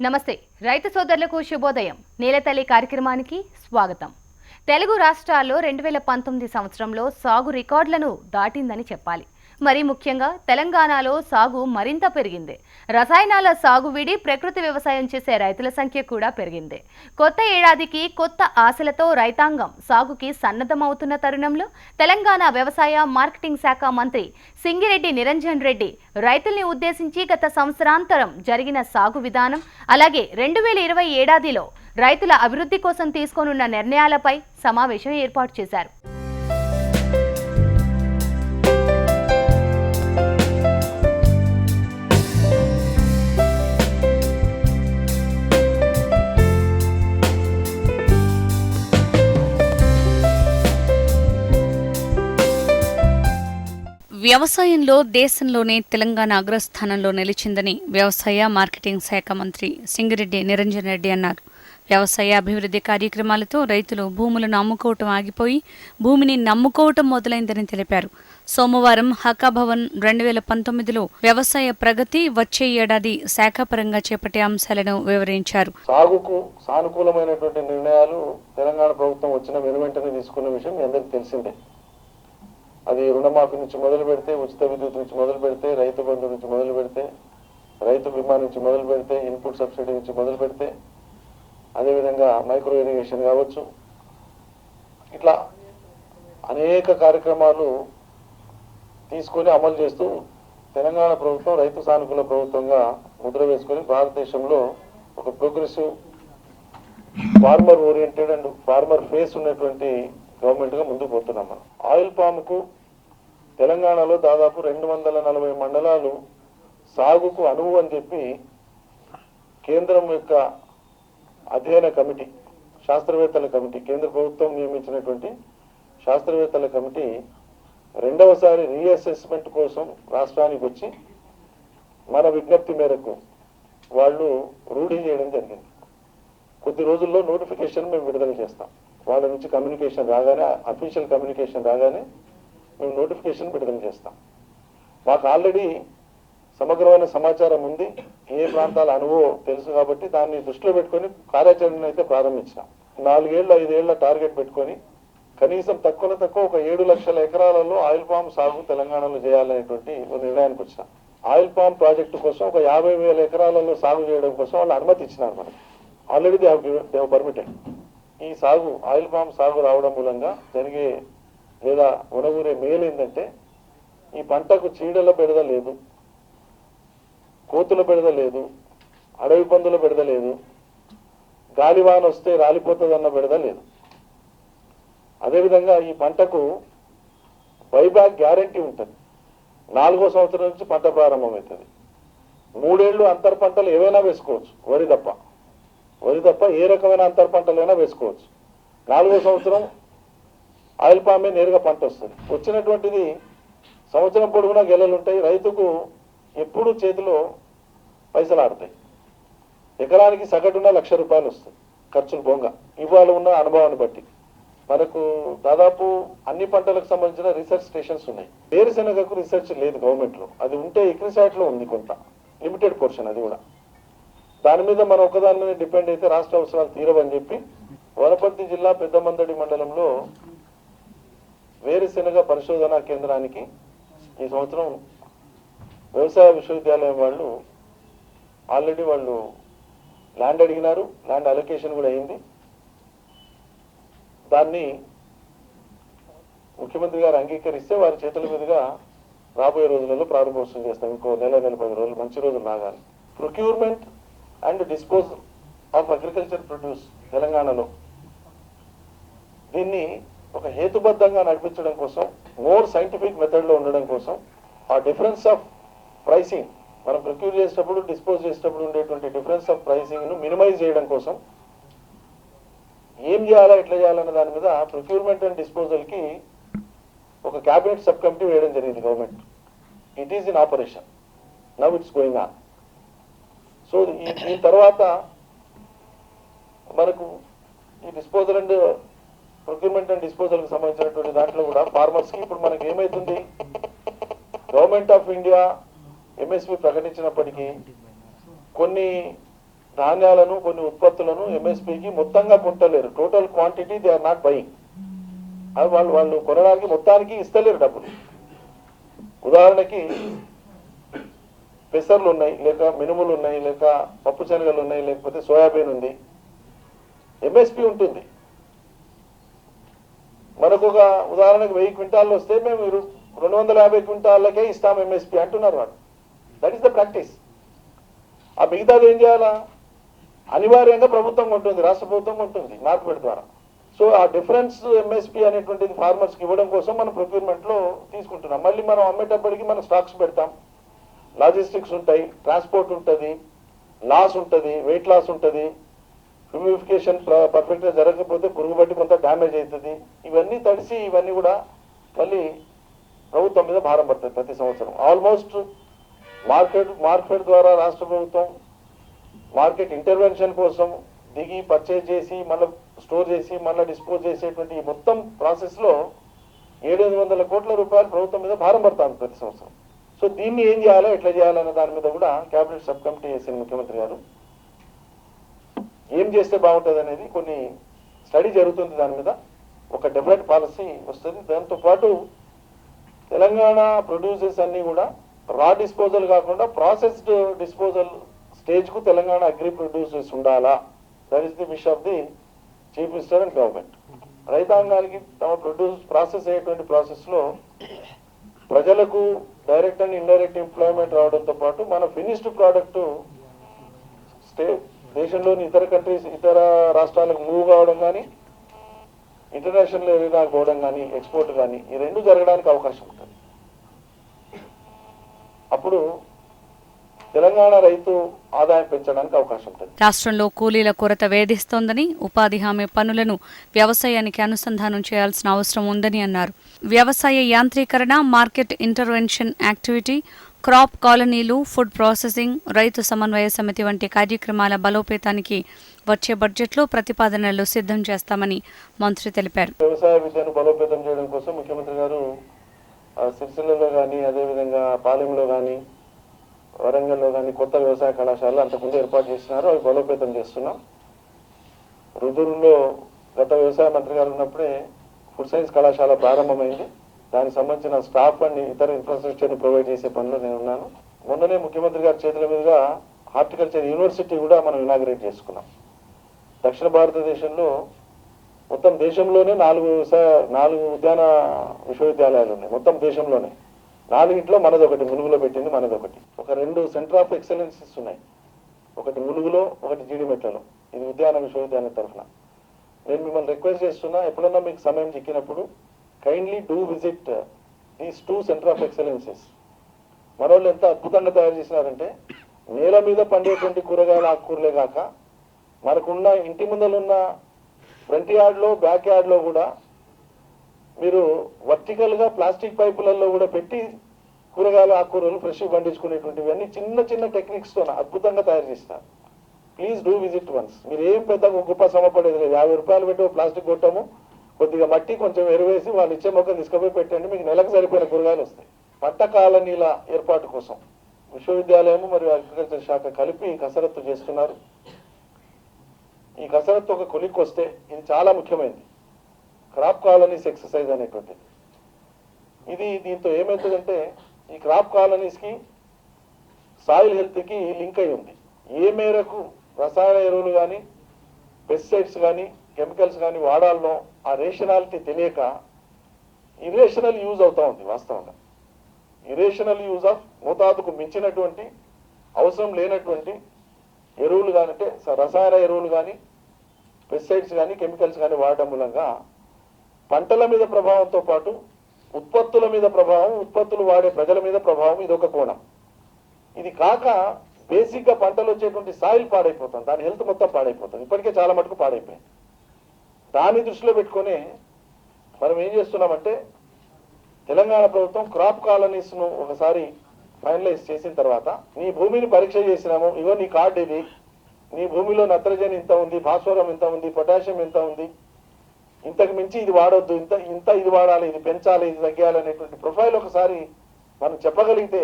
నమస్తే. రైతు సోదరులకు శుభోదయం. నేలతల్లి కార్యక్రమానికి స్వాగతం. తెలుగు రాష్ట్రాల్లో రెండు వేల పంతొమ్మిది సంవత్సరంలో సాగు రికార్డులను దాటిందని చెప్పాలి. మరి ముఖ్యంగా తెలంగాణలో సాగు మరింత పెరిగింది. రసాయనాల సాగు విడి ప్రకృతి వ్యవసాయం చేసే రైతుల సంఖ్య కూడా పెరిగింది. కొత్త ఏడాదికి కొత్త ఆశలతో రైతాంగం సాగుకి సన్నద్ధమవుతున్న తరుణంలో తెలంగాణ వ్యవసాయ మార్కెటింగ్ శాఖ మంత్రి సింగిరెడ్డి నిరంజన్ రెడ్డి రైతుల్ని ఉద్దేశించి గత సంవత్సరాంతరం జరిగిన సాగు విధానం అలాగే రెండు వేల ఇరవై ఏడాదిలో రైతుల అభివృద్ధి కోసం తీసుకోనున్న నిర్ణయాలపై సమావేశం ఏర్పాటు చేశారు. వ్యవసాయంలో దేశంలోనే తెలంగాణ అగ్రస్థానంలో నిలిచిందని వ్యవసాయ మార్కెటింగ్ శాఖ మంత్రి సింగిరెడ్డి నిరంజన్ రెడ్డి అన్నారు. వ్యవసాయ అభివృద్ధి కార్యక్రమాలతో రైతులు భూములను అమ్ముకోవటం ఆగిపోయి భూమిని నమ్ముకోవటం మొదలైందని తెలిపారు. సోమవారం హకాభవన్ రెండు వేల పంతొమ్మిదిలో వ్యవసాయ ప్రగతి వచ్చే ఏడాది శాఖాపరంగా చేపట్టే అంశాలను వివరించారు. సాగుకు సానుకూలమైనటువంటి నిర్ణయాలు తెలంగాణ ప్రభుత్వం వచ్చిన వెనువెంటనే తీసుకున్న విషయం మీ అందరికీ తెలిసిందే. అది రుణమాఫీ నుంచి మొదలు పెడితే ఉచిత విద్యుత్ నుంచి మొదలు పెడితే రైతు బంధు నుంచి మొదలు పెడితే రైతు బీమా నుంచి మొదలు పెడితే ఇన్పుట్ సబ్సిడీ నుంచి మొదలు పెడితే అదేవిధంగా మైక్రో ఇరిగేషన్ కావచ్చు. ఇట్లా అనేక కార్యక్రమాలు తీసుకొని అమలు చేస్తూ తెలంగాణ ప్రభుత్వం రైతు సానుకూల ప్రభుత్వంగా ముద్ర వేసుకొని భారతదేశంలో ఒక progressive farmer oriented and farmer face ఉన్నటువంటి గవర్నమెంట్గా ముందుకు పోతున్నాం మనం. ఆయిల్ పామ్కు తెలంగాణలో దాదాపు రెండు వందల నలభై మండలాలు సాగుకు అనువు అని చెప్పి కేంద్రం యొక్క అధ్యయన కమిటీ శాస్త్రవేత్తల కమిటీ కేంద్ర ప్రభుత్వం నియమించినటువంటి శాస్త్రవేత్తల కమిటీ రెండవసారి రీఅసెస్మెంట్ కోసం రాష్ట్రానికి వచ్చి మన విజ్ఞప్తి మేరకు వాళ్ళు రూఢీ చేయడం జరిగింది. కొద్ది రోజుల్లో నోటిఫికేషన్ మేము విడుదల చేస్తాం. వాళ్ళ నుంచి కమ్యూనికేషన్ రాగానే అఫీషియల్ కమ్యూనికేషన్ రాగానే మేము నోటిఫికేషన్ విడుదల చేస్తాం. మాకు ఆల్రెడీ సమగ్రమైన సమాచారం ఉంది. ఏ ప్రాంతాల అనుభవం తెలుసు కాబట్టి దాన్ని దృష్టిలో పెట్టుకొని కార్యాచరణ అయితే ప్రారంభించాం నాలుగేళ్ళు ఐదేళ్ళ టార్గెట్ పెట్టుకొని కనీసం తక్కువ తక్కువ ఒక ఏడు లక్షల ఎకరాలలో ఆయిల్ పామ్ సాగు తెలంగాణలో చేయాలనేటువంటి ఒక నిర్ణయానికి వచ్చాం ఆయిల్ పామ్ ప్రాజెక్టు కోసం ఒక యాభై వేల ఎకరాలలో సాగు చేయడం కోసం వాళ్ళు అనుమతి ఇచ్చినారు మనకి. ఆల్రెడీ దే దేవ్ పర్మిటెడ్ ఈ సాగు ఆయిల్ పామ్ సాగు రావడం మూలంగా జరిగే లేదా ఉనగూరే మేలు ఏంటంటే ఈ పంటకు చీడల బెడద లేదు కోతుల బెడద లేదు అడవి పందుల బెడద లేదు గాలివాన వస్తే రాలిపోతుందన్న బెడద లేదు. అదేవిధంగా ఈ పంటకు బైబ్యాక్ గ్యారంటీ ఉంటుంది. నాలుగో సంవత్సరం నుంచి పంట ప్రారంభమవుతుంది. మూడేళ్ళు అంతర పంటలు ఏవైనా వేసుకోవచ్చు వరి తప్ప. వరి తప్ప ఏ రకమైన అంతర పంటలైనా వేసుకోవచ్చు. నాలుగో సంవత్సరం ఆయిల్ పామే నేరుగా పంట వస్తుంది. వచ్చినటువంటిది సంవత్సరం పొడవునా గెలలు ఉంటాయి. రైతుకు ఎప్పుడు చేతిలో పైసలు ఆడతాయి. ఎకరానికి సగటున లక్ష రూపాయలు వస్తుంది ఖర్చులు బొంగ. ఇవాళ ఉన్న అనుభవాన్ని బట్టి. మనకు దాదాపు అన్ని పంటలకు సంబంధించిన రీసెర్చ్ స్టేషన్స్ ఉన్నాయి. వేరుశెనగకు రీసెర్చ్ లేదు గవర్నమెంట్లో. అది ఉంటే ఇక్రిసాట్లో ఉంది కొంత. లిమిటెడ్ పోర్షన్ అది కూడా. దాని మీద మనం ఒకదాని మీద డిపెండ్ అయితే రాష్ట్ర అవసరాలు తీరవని చెప్పి వనపర్తి జిల్లా పెద్దమందడి మండలంలో వేరుశెనగ పరిశోధనా కేంద్రానికి ఈ సంవత్సరం వ్యవసాయ విశ్వవిద్యాలయం వాళ్ళు ఆల్రెడీ వాళ్ళు ల్యాండ్ అడిగినారు ల్యాండ్ అలొకేషన్ కూడా అయింది. దాన్ని ముఖ్యమంత్రి గారు అంగీకరిస్తే వారి చేతుల మీదుగా రాబోయే రోజులలో ప్రారంభోత్సవం చేస్తాం. ఇంకో నెల నెల పది రోజులు మంచి రోజులు రాగాలి procurement and disposal of agriculture produce తెలంగాణలో. దీన్ని ఒక హేతుబద్ధంగా నడిపించడం కోసం మోర్ సైంటిఫిక్ మెథడ్లో ఉండడం కోసం ఆ డిఫరెన్స్ ఆఫ్ ప్రైసింగ్ మనం ప్రొక్యూర్ చేసేటప్పుడు డిస్పోజ్ చేసేటప్పుడు ఉండేటువంటి డిఫరెన్స్ ఆఫ్ ప్రైసింగ్ను మినిమైజ్ చేయడం కోసం ఏం చేయాలా ఎట్లా చేయాలన్న దాని మీద ప్రొక్యూర్మెంట్ అండ్ డిస్పోజల్కి ఒక క్యాబినెట్ సబ్ కమిటీ వేయడం జరిగింది government it is in operation now it's going on so ఈ దీని తర్వాత మనకు ఈ డిస్పోజల్ అండ్ ప్రొక్యూర్మెంట్ అండ్ డిస్పోజల్కి సంబంధించినటువంటి దాంట్లో కూడా ఫార్మర్స్కి ఇప్పుడు మనకి ఏమైతుంది? గవర్నమెంట్ ఆఫ్ ఇండియా ఎంఎస్పి ప్రకటించినప్పటికీ కొన్ని ధాన్యాలను కొన్ని ఉత్పత్తులను ఎంఎస్పికి మొత్తంగా కొంటలేరు total quantity they are not buying అది వాళ్ళు వాళ్ళు కొనడానికి మొత్తానికి ఇస్తలేరు డబ్బులు. ఉదాహరణకి పెసర్లు ఉన్నాయి లేక మినుములు ఉన్నాయి లేక పప్పు శనగలు ఉన్నాయి లేకపోతే సోయాబీన్ ఉంది. ఎంఎస్పి ఉంటుంది. మనకు ఉదాహరణకు వెయ్యి క్వింటాల్లో వస్తే మేము రెండు వందల యాభై క్వింటాళ్ళకే ఇస్తాం ఎంఎస్పి అంటున్నారు వాడు దట్ ఈస్ ద ప్రాక్టీస్ ఆ మిగతాది ఏం చేయాలా? అనివార్యంగా ప్రభుత్వం ఉంటుంది రాష్ట్ర ప్రభుత్వం ఉంటుంది మార్కెట్ ద్వారా. సో ఆ డిఫరెన్స్ ఎంఎస్పి అనేటువంటిది ఫార్మర్స్కి ఇవ్వడం కోసం మనం ప్రొక్యూర్మెంట్లో తీసుకుంటున్నాం. మళ్ళీ మనం అమ్మేటప్పటికి మనం స్టాక్స్ పెడతాం. లాజిస్టిక్స్ ఉంటాయి ట్రాన్స్పోర్ట్ ఉంటుంది లాస్ ఉంటుంది వెయిట్ లాస్ ఉంటుంది. హ్యూమిఫికేషన్ పర్ఫెక్ట్గా జరగకపోతే పురుగు బట్టి కొంత డ్యామేజ్ అవుతుంది. ఇవన్నీ తడిసి ఇవన్నీ కూడా మళ్ళీ ప్రభుత్వం మీద భారం పడుతుంది ప్రతి సంవత్సరం. ఆల్మోస్ట్ మార్కెట్ మార్కెట్ ద్వారా రాష్ట్ర ప్రభుత్వం మార్కెట్ ఇంటర్వెన్షన్ కోసం దిగి పర్చేజ్ చేసి మళ్ళీ స్టోర్ చేసి మళ్ళీ డిస్పోజ్ చేసేటువంటి మొత్తం ప్రాసెస్లో ఏడెనిమిది వందల కోట్ల రూపాయలు ప్రభుత్వం మీద భారం పడుతుంది ప్రతి సంవత్సరం. సో దీన్ని ఏం చేయాలో ఎట్లా చేయాలనే దాని మీద కూడా కేబినెట్ సబ్ కమిటీ వేసింది ముఖ్యమంత్రి గారు. ఏం చేస్తే బాగుంటుంది అనేది కొన్ని స్టడీ జరుగుతుంది దాని మీద. ఒక డెఫినెట్ పాలసీ వస్తుంది. దాంతో పాటు తెలంగాణ ప్రొడ్యూసర్స్ అన్నీ కూడా రా డిస్పోజల్ కాకుండా ప్రాసెస్డ్ డిస్పోజల్ స్టేజ్కు తెలంగాణ అగ్రి ప్రొడ్యూసర్స్ ఉండాలా? That is the wish of the chief minister and government రైతాంగానికి తమ ప్రొడ్యూస్ ప్రాసెస్ అయ్యేటువంటి ప్రాసెస్లో ప్రజలకు డైరెక్ట్ అండ్ ఇండైరెక్ట్ ఎంప్లాయ్మెంట్ రావడంతో పాటు మన ఫినిష్డ్ ప్రోడక్ట్ స్టే దేశంలోని ఇతర కంట్రీస్ ఇతర రాష్ట్రాలకు మూవ్ కావడం కానీ ఇంటర్నేషనల్ ఏరియా పోవడం కానీ ఎక్స్పోర్ట్ కానీ ఈ రెండు జరగడానికి అవకాశం ఉంటుంది. అప్పుడు తెలంగాణ రైతు ఆదాయం పెంచడానికి అవకాశం ఉంటుంది. రాష్ట్రంలో కూలీల కొరత వేధిస్తోందని ఉపాధి హామీ పనులను వ్యవసాయానికి అనుసంధానం చేయాల్సిన అవసరం ఉందని అన్నారు. వ్యవసాయ యాంత్రీకరణ మార్కెట్ ఇంటర్వెన్షన్ యాక్టివిటీ క్రాప్ కాలనీలు ఫుడ్ ప్రాసెసింగ్ రైతు సమన్వయ సమితి వంటి కార్యక్రమాల బలోపేతానికి వచ్చే బడ్జెట్లో ప్రతిపాదనలు సిద్ధం చేస్తామని మంత్రి తెలిపారు. వ్యవసాయ విద్యను బలోపేతం చేయడం కోసం ముఖ్యమంత్రి గారు సిరిసిల్లలో కానీ అదేవిధంగా పాలెంలో కానీ వరంగల్లో కానీ కొత్త వ్యవసాయ కళాశాలలు అంతకుముందు ఏర్పాటు చేసినారు. అవి బలోపేతం చేస్తున్నాం. రుదురులో గత వ్యవసాయ మంత్రి గారు ఉన్నప్పుడే ఫుడ్ సైన్స్ కళాశాల ప్రారంభమైంది. దానికి సంబంధించిన స్టాఫ్ అండ్ ఇతర ఇన్ఫ్రాస్ట్రక్చర్ ప్రొవైడ్ చేసే పనిలో నేను ఉన్నాను. మొన్ననే ముఖ్యమంత్రి గారి చేతుల మీదుగా హార్టికల్చర్ యూనివర్సిటీ కూడా మనం ఇనాగ్రేట్ చేసుకున్నాం. దక్షిణ భారతదేశంలో మొత్తం దేశంలోనే నాలుగు నాలుగు ఉద్యాన విశ్వవిద్యాలయాలు ఉన్నాయి. మొత్తం దేశంలోనే. నాలుగింట్లో మనదొకటి ములుగులో పెట్టింది మనదొకటి. ఒక రెండు సెంటర్ ఆఫ్ ఎక్సలెన్సెస్ ఉన్నాయి. ఒకటి ములుగులో ఒకటి జీడిమెట్లలో ఇది ఉద్యాన విశ్వవిద్యాలయం తరఫున. నేను మిమ్మల్ని రిక్వెస్ట్ చేస్తున్నా ఎప్పుడన్నా మీకు సమయం చిక్కినప్పుడు kindly do visit these two centre of excellences మరోళ్ళు ఎంత అద్భుతంగా తయారు చేసినారంటే నేల మీద పండేటువంటి కూరగాయల ఆకుకూరలే కాక మనకున్న ఇంటి ముందలున్న ఫ్రంట్ యార్డ్లో బ్యాక్ యార్డ్లో కూడా మీరు వర్టికల్గా ప్లాస్టిక్ పైపులలో కూడా పెట్టి కూరగాయలు ఆకుకూరలు ఫ్రెష్ పండించుకునేటువంటివన్నీ చిన్న చిన్న టెక్నిక్స్తో అద్భుతంగా తయారు చేస్తారు. ప్లీజ్ డూ విజిట్ వన్స్ మీరు ఏం పెద్ద గొప్ప శ్రమపడేది లేదు. యాభై రూపాయలు పెట్టి ప్లాస్టిక్ కొట్టము. కొద్దిగా మట్టి కొంచెం ఎరువేసి వాళ్ళు ఇచ్చే మొక్క తీసుకుపోయి పెట్టండి. మీకు నెలకు సరిపోయిన కూరగాయలు వస్తాయి. పంట కాలనీల ఏర్పాటు కోసం విశ్వవిద్యాలయం మరియు అగ్రికల్చర్ శాఖ కలిపి కసరత్తు చేస్తున్నారు. ఈ కసరత్తు ఒక కొలిక్కి వస్తే ఇది చాలా ముఖ్యమైనది. క్రాప్ కాలనీస్ ఎక్సర్సైజ్ అనేటువంటిది. ఇది దీంతో ఏమవుతుందంటే ఈ క్రాప్ కాలనీస్కి సాయిల్ హెల్త్కి లింక్ అయి ఉంది. ఏ మేరకు రసాయన ఎరువులు కానీ పెస్టిసైడ్స్ కానీ కెమికల్స్ కానీ వాడాలనో ఆ రేషనాలిటీ తెలియక ఇరేషనల్ యూజ్ అవుతా ఉంది వాస్తవంగా. ఇరేషనల్ యూజ్ ఆఫ్ మోతాదుకు మించినటువంటి అవసరం లేనటువంటి ఎరువులు కానీ అంటే రసాయన ఎరువులు కానీ పెస్టిసైడ్స్ కానీ కెమికల్స్ కానీ వాడడం మూలంగా పంటల మీద ప్రభావంతో పాటు ఉత్పత్తుల మీద ప్రభావం ఉత్పత్తులు వాడే ప్రజల మీద ప్రభావం ఇది ఒక కోణం. ఇది కాక బేసిక్గా పంటలు వచ్చేటువంటి సాయిల్ పాడైపోతుంది దాని హెల్త్ మొత్తం పాడైపోతుంది ఇప్పటికే చాలా మటుకు పాడైపోయింది. దాన్ని దృష్టిలో పెట్టుకొని మనం ఏం చేస్తున్నామంటే తెలంగాణ ప్రభుత్వం క్రాప్ కాలనీస్ను ఒకసారి ఫైనలైజ్ చేసిన తర్వాత నీ భూమిని పరీక్ష చేసినాము ఇగో నీ కార్డు ఇది నీ భూమిలో నత్రజని ఇంత ఉంది భాస్వరం ఇంత ఉంది పొటాషియం ఇంత ఉంది ఇంతకు మించి ఇది వాడొద్దు ఇంత ఇంత ఇది వాడాలి ఇది పెంచాలి ఇది తగ్గాలి అనేటువంటి ప్రొఫైల్ ఒకసారి మనం చెప్పగలిగితే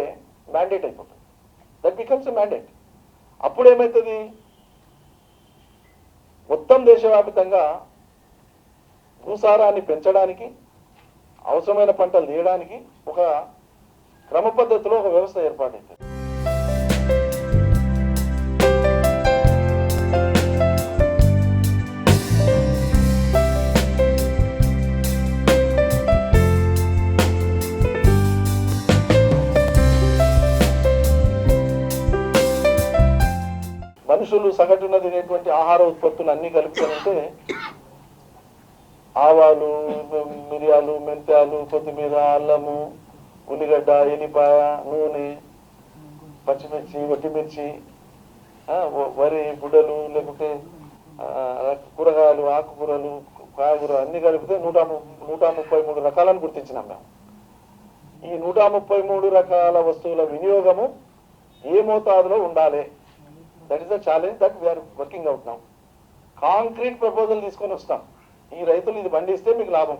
మ్యాండేట్ అయిపోతుంది. That becomes mandate. అప్పుడు ఏమవుతుంది మొత్తం దేశవ్యాప్తంగా భూసారాన్ని పెంచడానికి అవసరమైన పంటలు తీయడానికి ఒక క్రమ పద్ధతిలో ఒక వ్యవస్థ ఏర్పాటైంది. మనుషులు సగటున తినేటువంటి ఆహార ఉత్పత్తులు అన్ని కలుపుతారంటే ఆవాలు మిరియాలు మెంతాలు కొత్తిమీర అల్లము ఉల్లిగడ్డ ఎనిపాయ నూనె పచ్చిమిర్చి వట్టిమిర్చి వ- వరి బుడ్డలు లేకుంటే కూరగాయలు ఆకుకూరలు కాయగూర అన్ని కలిపితే నూట నూట ముప్పై మూడు రకాలను గుర్తించినాం మేము. ఈ నూట ముప్పై మూడు రకాల వస్తువుల వినియోగము ఏ మోతాదులో ఉండాలి? That is the challenge that we are working out now concrete proposal తీసుకొని వస్తాం. ఈ రైతులు ఇది పండిస్తే మీకు లాభం.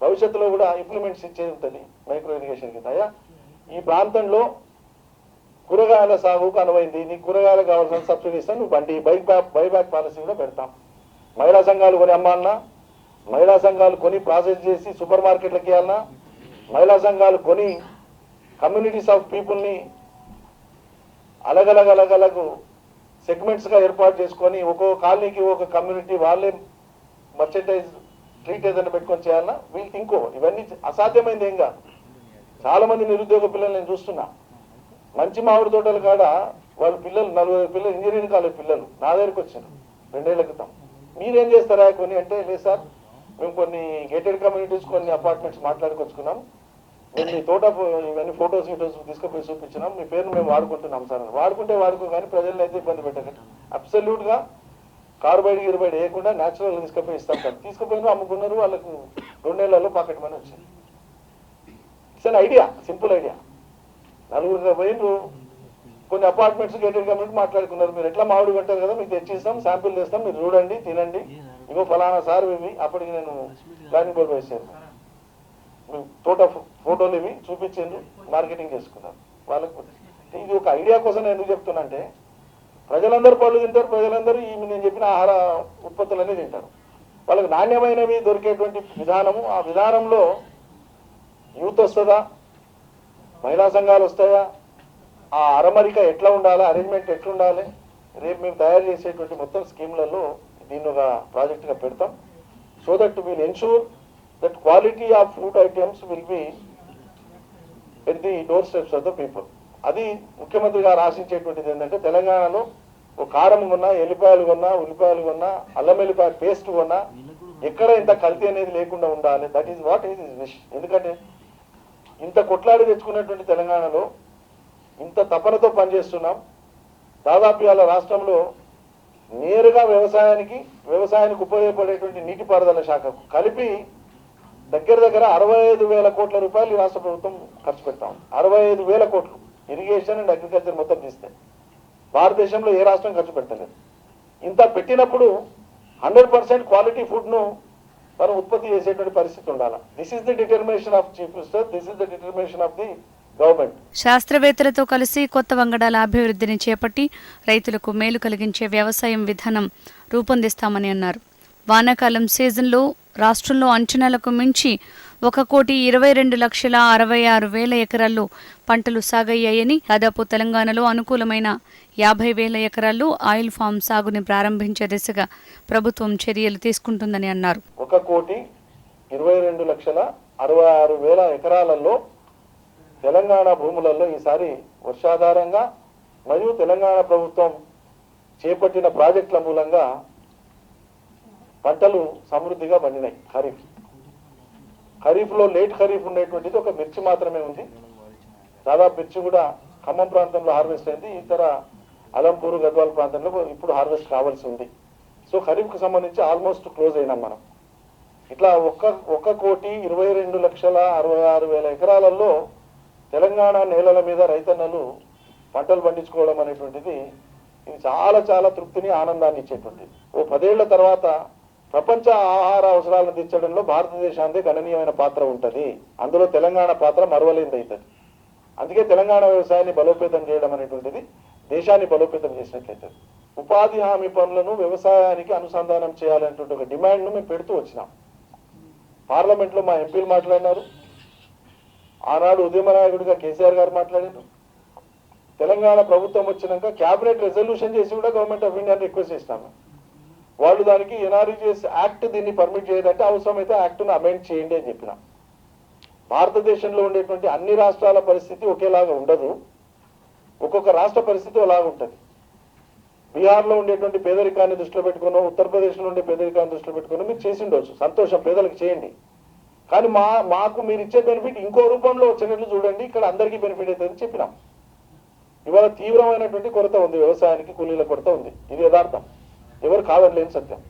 భవిష్యత్తులో కూడా ఇంప్లిమెంట్స్ ఇచ్చేది ఉంటుంది మైక్రో ఇరిగేషన్ కింద ఈ ప్రాంతంలో కూరగాయల సాగుకు అనువైంది. నీకు కూరగాయలు కావాల్సిన సబ్సిడీ ఇస్తాను నువ్వు బండి బైక్ బ్యాక్ పాలసీ కూడా పెడతాం. మహిళా సంఘాలు కొని అమ్మాలన్నా మహిళా సంఘాలు కొని ప్రాసెస్ చేసి సూపర్ మార్కెట్లకి ఇవ్వాలన్నా మహిళా సంఘాలు కొని కమ్యూనిటీస్ ఆఫ్ పీపుల్ని అలగలగలగలకు సెగ్మెంట్స్గా ఏర్పాటు చేసుకొని ఒక్కో కాలనీకి ఒక కమ్యూనిటీ వాళ్ళే మర్చెంటైజ్ ట్రీట్ ఏదైనా పెట్టుకొని చేయాలన్నా వీళ్ళు ఇంకో ఇవన్నీ అసాధ్యమైంది ఏం కాదు. చాలా మంది నిరుద్యోగ పిల్లలు నేను చూస్తున్నా. మంచి మామిడి తోటల కాడ వాళ్ళ పిల్లలు నలుగురు పిల్లలు ఇంజనీరింగ్ కాలేజ్ పిల్లలు నా దగ్గరికి వచ్చారు రెండేళ్ళ క్రితం. మీరేం చేస్తారా కొన్ని అంటే లేదు సార్ మేము కొన్ని గేటెడ్ కమ్యూనిటీస్ కొన్ని అపార్ట్మెంట్స్ మాట్లాడుకొచ్చుకున్నాం. మేము మీ తోట ఇవన్నీ ఫొటోస్ వీటోస్ తీసుకుపోయి చూపించినాం. మీ పేరు మేము వాడుకుంటున్నాం సార్. వాడుకుంటే వాడుకో కానీ ప్రజలను అయితే ఇబ్బంది పెట్టకండి. అబ్సల్యూట్గా కార్బైడ్ గిర్బైడ్ వేయకుండా న్యాచురల్ తీసుకుపోయి ఇస్తాం సార్. తీసుకుపోయినా అమ్ముకున్నారు వాళ్ళకు రెండేళ్ళలో పాకెట్ మనీ వచ్చింది. It's an idea simple idea నలుగురు పోయిండ్రు కొన్ని అపార్ట్మెంట్స్ గేటెడ్ కమ్యూనిటీ మాట్లాడుకున్నారు. మీరు ఎట్లా మామిడి పెట్టారు కదా మీకు తెచ్చిస్తాం శాంపిల్ తెస్తాం మీరు చూడండి తినండి. ఇగో ఫలానా సార్ ఇవి అప్పటికి నేను ప్లానింగ్ బోర్డు వేసాను. మీ తోట ఫోటోలు ఇవి చూపించిండ్రు మార్కెటింగ్ చేసుకున్నారు. వాళ్ళకు ఇది ఒక ఐడియా కోసం నేను ఎందుకు చెప్తున్నా అంటే ప్రజలందరూ పళ్ళు తింటారు ప్రజలందరూ ఈ నేను చెప్పిన ఆహార ఉత్పత్తులన్నీ తింటారు. వాళ్ళకి నాణ్యమైనవి దొరికేటువంటి విధానము ఆ విధానంలో యూత్ వస్తుందా? మహిళా సంఘాలు వస్తాయా? ఆ అరమరిక ఎట్లా ఉండాలి? అరేంజ్మెంట్ ఎట్లా ఉండాలి రేపు మేము తయారు చేసేటువంటి మొత్తం స్కీమ్లలో దీన్ని ఒక ప్రాజెక్ట్గా పెడతాం. So that will ensure that quality of food items will be at the doorsteps of the people అది ముఖ్యమంత్రి గారు ఆశించేటువంటిది ఏంటంటే తెలంగాణలో ఒక కారం కొన్నా ఎల్లిపాయలు కొన్నా ఉల్లిపాయలు కొన్నా అల్లం వెల్లిపాయ పేస్ట్ కొన్నా ఎక్కడ ఇంత కల్తీ అనేది లేకుండా ఉండాలి. That is what is wish ఎందుకంటే ఇంత కొట్లాడి తెచ్చుకున్నటువంటి తెలంగాణలో ఇంత తపనతో పనిచేస్తున్నాం. దాదాపు ఇవాళ రాష్ట్రంలో నేరుగా వ్యవసాయానికి వ్యవసాయానికి ఉపయోగపడేటువంటి నీటిపారుదల శాఖకు కలిపి దగ్గర దగ్గర అరవై ఐదు వేల కోట్ల రూపాయలు రాష్ట్ర ప్రభుత్వం ఖర్చు పెడతాం అరవై ఐదు వేల కోట్లు. ఇరిగేషన్ అండ్ అగ్రికల్చర్ మొత్తం తీస్తే భారతదేశంలో ఏ రాష్ట్రం ఖర్చు పెట్టలేదు. ఇంత పెట్టినప్పుడు హండ్రెడ్ పర్సెంట్ క్వాలిటీ ఫుడ్ను మనం ఉత్పత్తి చేసేటువంటి పరిస్థితి ఉండాలి. This is the determination of chief minister this is the determination of the government శాస్త్రవేత్తలతో కలిసి కొత్త వంగడాల అభివృద్ధిని చేపట్టి రైతులకు మేలు కలిగించే వ్యవసాయం విధానం రూపొందిస్తామని అన్నారు. వానాకాలం సీజన్లో రాష్ట్రంలో అంచనాలకు మించి ఒక కోటి ఇరవై రెండు లక్షల అరవై ఆరు వేల ఎకరాల్లో పంటలు సాగయ్యాయని దాదాపు తెలంగాణలో అనుకూలమైన యాభై వేల ఎకరాల్లో ఆయిల్ ఫామ్ సాగుని ప్రారంభించే దిశగా ప్రభుత్వం చర్యలు తీసుకుంటుందని అన్నారు. ఒక కోటి ఇరవై రెండు లక్షల అరవై ఆరు వేల ఎకరాలలో తెలంగాణ భూములలో ఈసారి వర్షాధారంగా మరియు తెలంగాణ ప్రభుత్వం చేపట్టిన ప్రాజెక్టుల మూలంగా పంటలు సమృద్ధిగా పండినాయి. ఖరీఫ్. ఖరీఫ్లో లేట్ ఖరీఫ్ ఉండేటువంటిది ఒక మిర్చి మాత్రమే ఉంది. దాదాపు మిర్చి కూడా ఖమ్మం ప్రాంతంలో హార్వెస్ట్ అయింది. ఇతర అలంపూర్ గద్వాల ప్రాంతంలో ఇప్పుడు హార్వెస్ట్ కావాల్సి ఉంది. సో ఖరీఫ్కి సంబంధించి ఆల్మోస్ట్ క్లోజ్ అయినాం మనం. ఇట్లా ఒక్క ఒక్క కోటి ఇరవై రెండు లక్షల అరవై ఆరు వేల ఎకరాలలో తెలంగాణ నేలల మీద రైతన్నలు పంటలు పండించుకోవడం అనేటువంటిది ఇది చాలా చాలా తృప్తిని ఆనందాన్ని ఇచ్చేటువంటిది. ఓ పదేళ్ళ తర్వాత ప్రపంచ ఆహార అవసరాలను తీర్చడంలో భారతదేశానికి గణనీయమైన పాత్ర ఉంటుంది. అందులో తెలంగాణ పాత్ర మరవలేనిది అవుతుంది అందుకే తెలంగాణ వ్యవసాయాన్ని బలోపేతం చేయడం అనేటువంటిది దేశాన్ని బలోపేతం చేసినట్లయితే ఉపాధి హామీ పనులను వ్యవసాయానికి అనుసంధానం చేయాలనేటువంటి ఒక డిమాండ్ను మేము పెడుతూ వచ్చినాం. పార్లమెంట్లో మా ఎంపీలు మాట్లాడినారు. ఆనాడు ఉద్యమ నాయకుడిగా కేసీఆర్ గారు మాట్లాడారు. తెలంగాణ ప్రభుత్వం వచ్చినాక క్యాబినెట్ రెజల్యూషన్ చేసి కూడా గవర్నమెంట్ ఆఫ్ ఇండియాని రిక్వెస్ట్ చేసినాము. వాళ్ళు దానికి ఎన్ఆర్ఈజిఎస్ యాక్ట్ దీన్ని పర్మిట్ చేయాలంటే అవసరమైతే యాక్ట్ను అమెండ్ చేయండి అని చెప్పిన. భారతదేశంలో ఉండేటువంటి అన్ని రాష్ట్రాల పరిస్థితి ఒకేలాగా ఉండదు. ఒక్కొక్క రాష్ట్ర పరిస్థితి అలాగా ఉంటుంది. బీహార్లో ఉండేటువంటి పేదరికాన్ని దృష్టిలో పెట్టుకున్నాం ఉత్తరప్రదేశ్లో ఉండే పేదరికాన్ని దృష్టిలో పెట్టుకుని మీరు చేసి ఉండొచ్చు సంతోషం పేదలకు చేయండి. కానీ మా మాకు మీరు ఇచ్చే బెనిఫిట్ ఇంకో రూపంలో వచ్చినట్లు చూడండి ఇక్కడ అందరికీ బెనిఫిట్ అవుతుందని చెప్పినాం. ఇవాళ తీవ్రమైనటువంటి కొరత ఉంది వ్యవసాయానికి కూలీల కొరత ఉంది. ఇది యథార్థం. ఎవరు కాదనలేని సత్యం?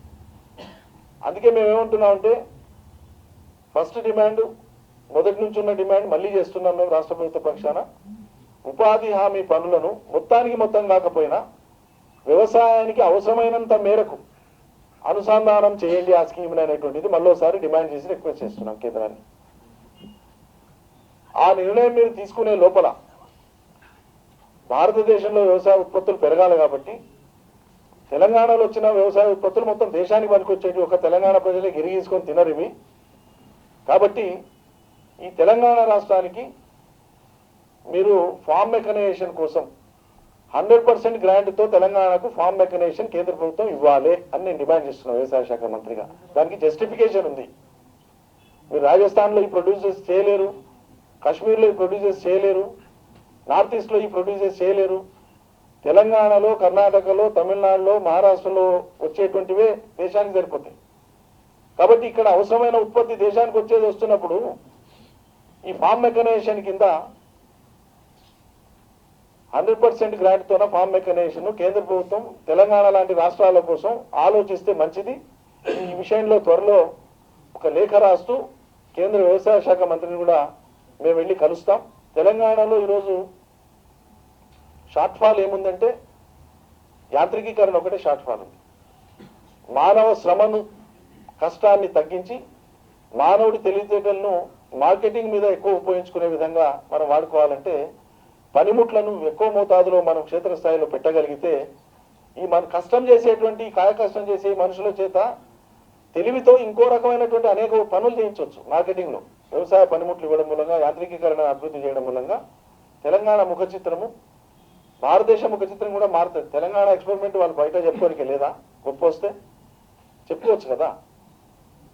అందుకే మేము ఏమంటున్నామంటే ఫస్ట్ డిమాండ్ మొదటి నుంచి ఉన్న డిమాండ్ మళ్ళీ చేస్తున్నాం మేము రాష్ట్ర ప్రభుత్వ పక్షాన. ఉపాధి హామీ పనులను మొత్తానికి మొత్తం కాకపోయినా వ్యవసాయానికి అవసరమైనంత మేరకు అనుసంధానం చేయండి ఆ స్కీమ్ అనేటువంటిది మళ్ళీసారి డిమాండ్ చేసి రిక్వెస్ట్ చేస్తున్నాం కేంద్రాన్ని. ఆ నిర్ణయం మీరు తీసుకునే లోపల భారతదేశంలో వ్యవసాయ ఉత్పత్తులు పెరగాలి కాబట్టి తెలంగాణలో వచ్చిన వ్యవసాయ ఉత్పత్తులు మొత్తం దేశానికి పనికొచ్చేటి ఒక తెలంగాణ ప్రజలే గిరిగీసుకొని తినరు ఇవి. కాబట్టి ఈ తెలంగాణ రాష్ట్రానికి మీరు ఫామ్ మెకనైజేషన్ కోసం హండ్రెడ్ పర్సెంట్ గ్రాంట్తో తెలంగాణకు ఫామ్ మెకనైజేషన్ కేంద్ర ప్రభుత్వం ఇవ్వాలి అని నేను డిమాండ్ చేస్తున్నాను వ్యవసాయ శాఖ మంత్రిగా. దానికి జస్టిఫికేషన్ ఉంది. మీరు రాజస్థాన్లో ఈ ప్రొడ్యూసర్స్ చేయలేరు. కాశ్మీర్లో ఈ ప్రొడ్యూసర్స్ చేయలేరు. నార్త్ ఈస్ట్లో ఈ ప్రొడ్యూసర్స్ చేయలేరు. తెలంగాణలో కర్ణాటకలో తమిళనాడులో మహారాష్ట్రలో వచ్చేటువంటివే దేశానికి సరిపోతాయి. కాబట్టి ఇక్కడ అవసరమైన ఉత్పత్తి దేశానికి వచ్చేది వస్తున్నప్పుడు ఈ ఫామ్ మెకనైజేషన్ కింద హండ్రెడ్ పర్సెంట్ గ్రాంట్తోన ఫామ్ మెకనైజేషన్ కేంద్ర ప్రభుత్వం తెలంగాణ లాంటి రాష్ట్రాల కోసం ఆలోచిస్తే మంచిది. ఈ విషయంలో త్వరలో ఒక లేఖ రాస్తూ కేంద్ర వ్యవసాయ శాఖ మంత్రిని కూడా మేము వెళ్ళి కలుస్తాం. తెలంగాణలో ఈరోజు షార్ట్ ఫాల్ ఏముందంటే యాంత్రికీకరణ ఒకటే షార్ట్ ఫాల్ ఉంది. మానవ శ్రమను కష్టాన్ని తగ్గించి మానవుడి తెలివితేటలను మార్కెటింగ్ మీద ఎక్కువ ఉపయోగించుకునే విధంగా మనం వాడుకోవాలంటే పనిముట్లను ఎక్కువ మోతాదులో మనం క్షేత్రస్థాయిలో పెట్టగలిగితే ఈ మన కష్టం చేసేటువంటి కాయ కష్టం చేసే మనుషుల చేత తెలివితో ఇంకో రకమైనటువంటి అనేక పనులు చేయించవచ్చు. మార్కెటింగ్లో వ్యవసాయ పనిముట్లు ఇవ్వడం మూలంగా యాంత్రికీకరణ అభివృద్ధి చేయడం మూలంగా తెలంగాణ ముఖ చిత్రము భారతదేశం ముఖ చిత్రం కూడా మారుతుంది. తెలంగాణ ఎక్స్పెరిమెంట్ వాళ్ళు బయట చెప్పుకోనికి లేదా? గొప్ప వస్తే చెప్పుకోవచ్చు కదా?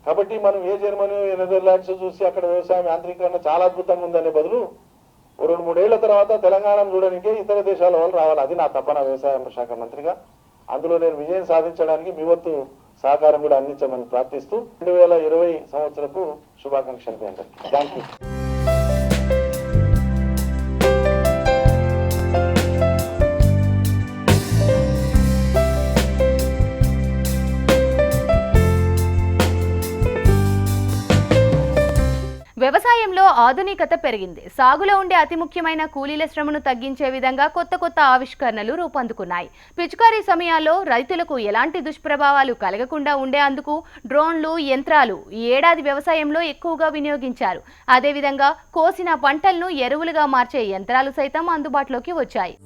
కాబట్టి మనం ఏ జర్మనీ ఏ నెదర్లాండ్స్ చూసి అక్కడ వ్యవసాయం యాంత్రీకరణ చాలా అద్భుతంగా ఉందనే బదులు రెండు మూడేళ్ళ తర్వాత తెలంగాణను చూడడానికి ఇతర దేశాల వాళ్ళు రావాలి. అది నా తప్పన వ్యవసాయ శాఖ మంత్రిగా. అందులో నేను విజయం సాధించడానికి మీ వంతు సహకారం కూడా అందించమని ప్రార్థిస్తూ రెండు వేల ఇరవై సంవత్సరపు శుభాకాంక్షలు థ్యాంక్ యూ వ్యవసాయంలో ఆధునికత పెరిగింది. సాగులో ఉండే అతి ముఖ్యమైన కూలీల శ్రమను తగ్గించే విధంగా కొత్త కొత్త ఆవిష్కరణలు రూపొందుకున్నాయి. పిచికారీ సమయాల్లో రైతులకు ఎలాంటి దుష్ప్రభావాలు కలగకుండా ఉండేందుకు డ్రోన్లు యంత్రాలు ఈ ఏడాది వ్యవసాయంలో ఎక్కువగా వినియోగించారు. అదేవిధంగా కోసిన పంటలను ఎరువులుగా మార్చే యంత్రాలు సైతం అందుబాటులోకి వచ్చాయి.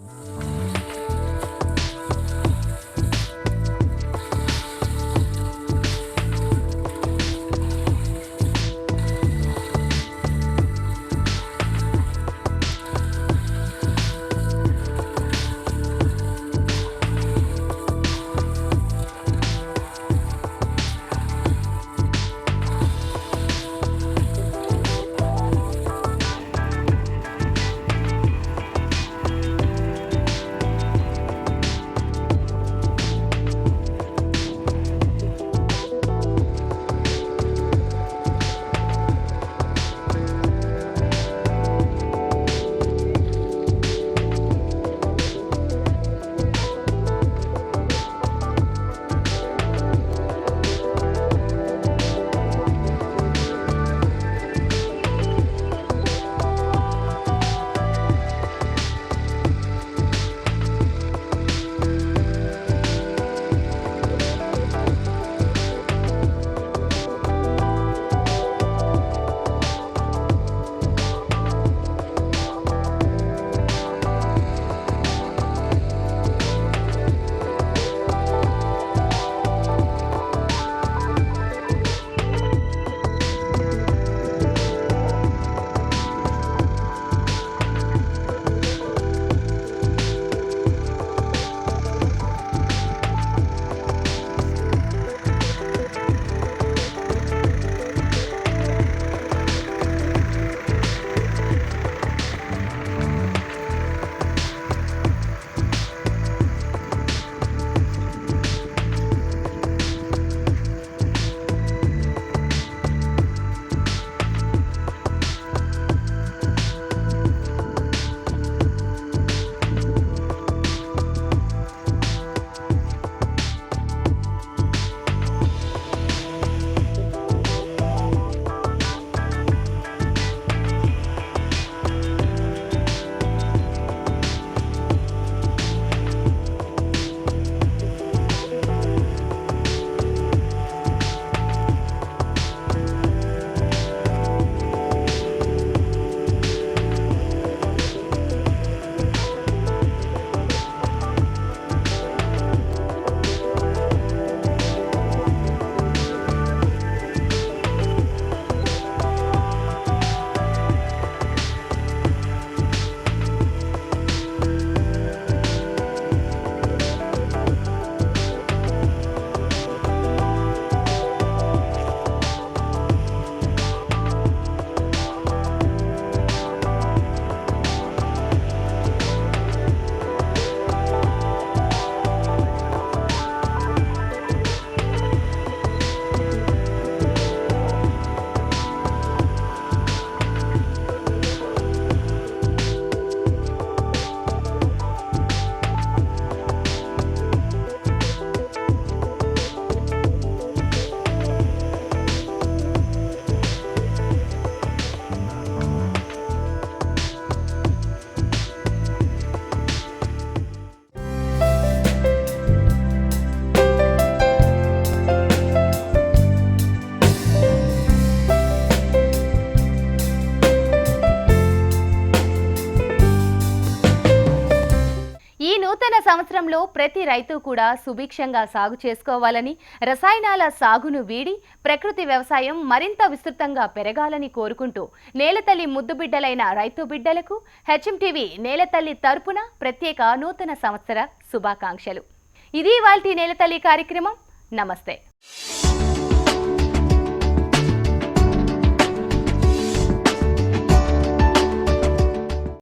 నూతన ప్రతి రైతు కూడా సుభిక్షంగా సాగు చేసుకోవాలని రసాయనాల సాగును వీడి ప్రకృతి వ్యవసాయం మరింత విస్తృతంగా పెరగాలని కోరుకుంటూ నేలతల్లి ముద్దు బిడ్డలైన రైతు బిడ్డలకు హెచ్ఎంటీవీ నేలతల్లి తరపున ప్రత్యేక నూతన సంవత్సర శుభాకాంక్షలు. ఇది వాళ్ళ నేలతల్లి కార్యక్రమం. నమస్తే.